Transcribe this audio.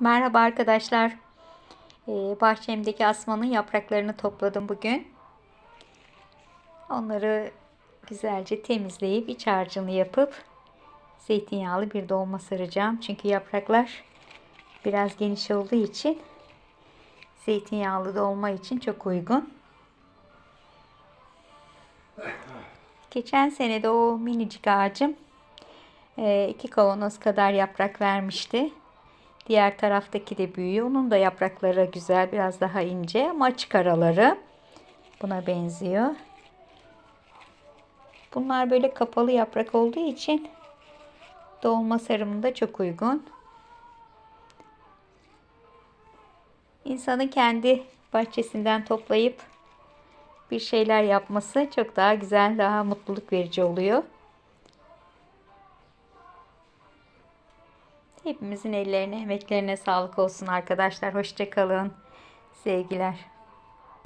Merhaba arkadaşlar. Ee, bahçemdeki asmanın yapraklarını topladım bugün. Onları güzelce temizleyip iç harcını yapıp zeytinyağlı bir dolma saracağım. Çünkü yapraklar biraz geniş olduğu için zeytinyağlı dolma için çok uygun. Geçen sene de o minicik ağacım e, iki kavanoz kadar yaprak vermişti. Diğer taraftaki de büyüyor. Onun da yaprakları güzel, biraz daha ince ama açık araları. Buna benziyor. Bunlar böyle kapalı yaprak olduğu için dolma sarımında çok uygun. İnsanın kendi bahçesinden toplayıp bir şeyler yapması çok daha güzel, daha mutluluk verici oluyor. Hepimizin ellerine, emeklerine sağlık olsun arkadaşlar. Hoşçakalın. Sevgiler.